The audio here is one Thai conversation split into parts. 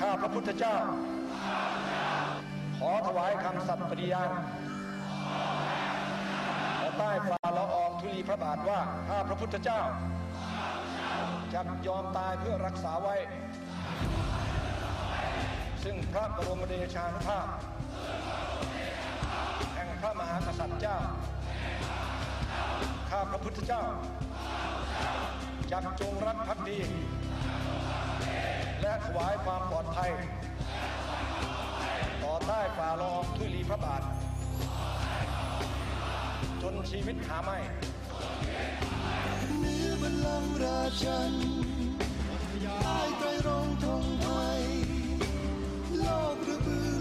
ข้าพระพุทธเจ้า ขอถวายคำสัตย์ปฏิญาณและใต้ฝ่าละอองธุลีพระบาทว่าข้าพระพุทธเจ้าจะยอมตายเพื่อรักษาไว้ ซึ่งพระบรมเดชานุภาพ แห่งพระมหากษัตริย์เจ้า พระพุทธเจ้า จักจงรักภักดี และถวายความปลอดภัย ต่อใต้ฝ่าลองธุลีพระบาท จนชีวิตหาไม่เหนือบัลลังราชันใต้ไตรรงค์ธงไทยโลกระบือ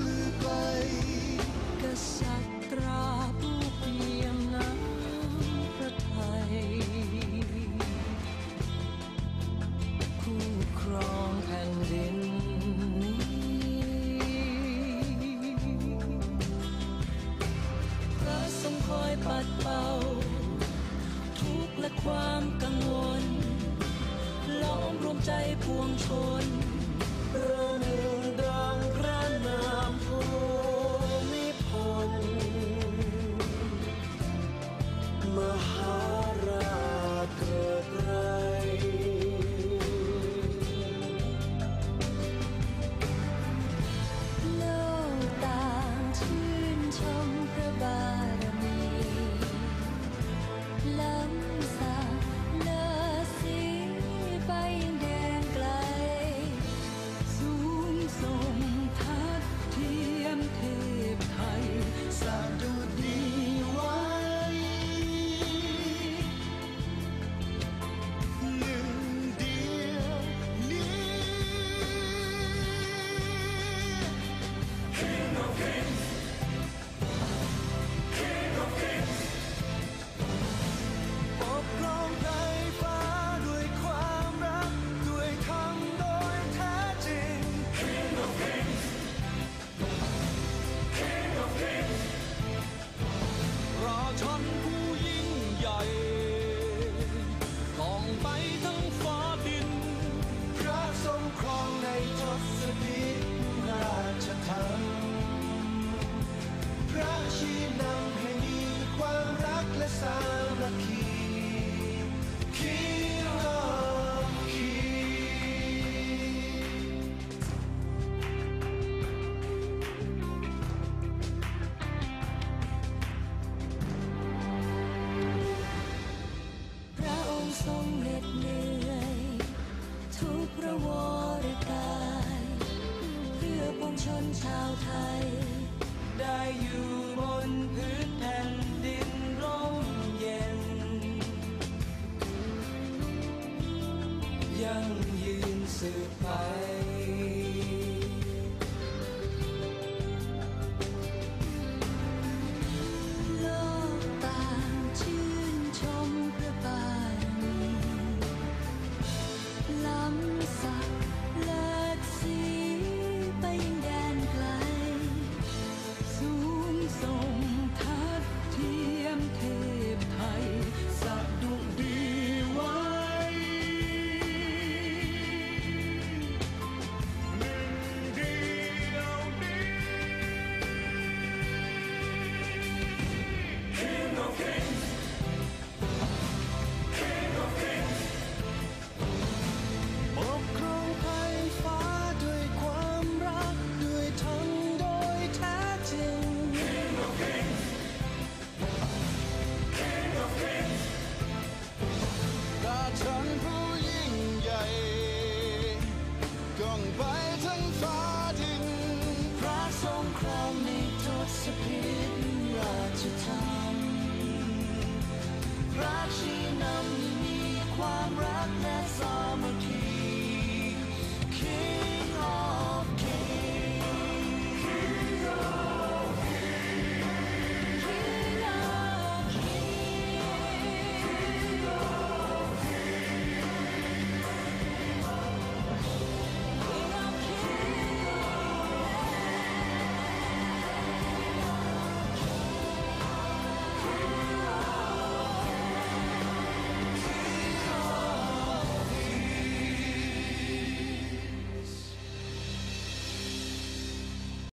ปัดเป่า ทุกข์และความกังวล ล้อมรวมใจพวงชนเระหนึ่งดังพร วรกาย เพื่อปวงชนชาวไทย ได้อยู่บนพื้นแผ่น ทศพิธราชธรรมพระชี้